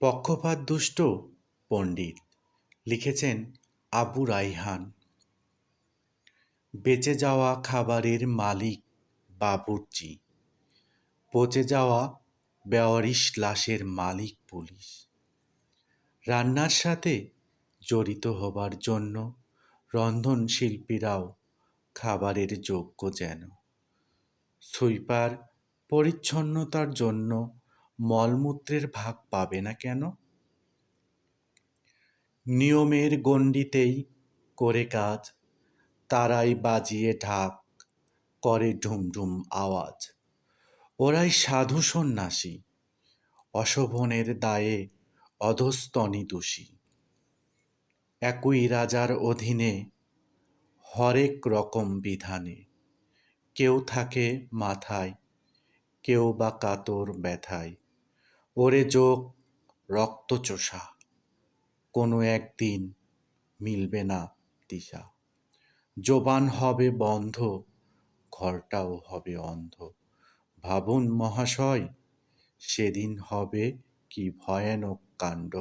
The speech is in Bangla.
পক্ষপাত দুষ্ট পণ্ডিত, লিখেছেন আবু রাইহান। বেঁচে যাওয়া খাবারের মালিক বাবুর্চি, পচে যাওয়া বেওয়ারিশ লাশের মালিক পুলিশ। রান্নার সাথে জড়িত হবার জন্য রন্ধনশিল্পীরাও খাবারের যোগ্য যেন। সুইপার পরিচ্ছন্নতার জন্য মলমূত্রের ভাগ পাবে না কেন? নিয়মের গণ্ডিতেই করে কাজ, তারাই বাজিয়ে ঢাক, করে ঢুমঢুম আওয়াজ। ওরাই সাধু সন্ন্যাসী, অশোভনের দায়ে অধস্তনি দোষী। একই রাজার অধীনে হরেক রকম বিধানে, কেউ থাকে মাথায়, কেউ বা কাতর ব্যথায়। ওরে যোগ রক্তচোষা কোনো একদিন মিলবে না দিশা। জোবান হবে বন্ধ, ঘরটাও হবে অন্ধ। ভাবুন মহাশয়, সেদিন হবে কি ভয়ানক কাণ্ড।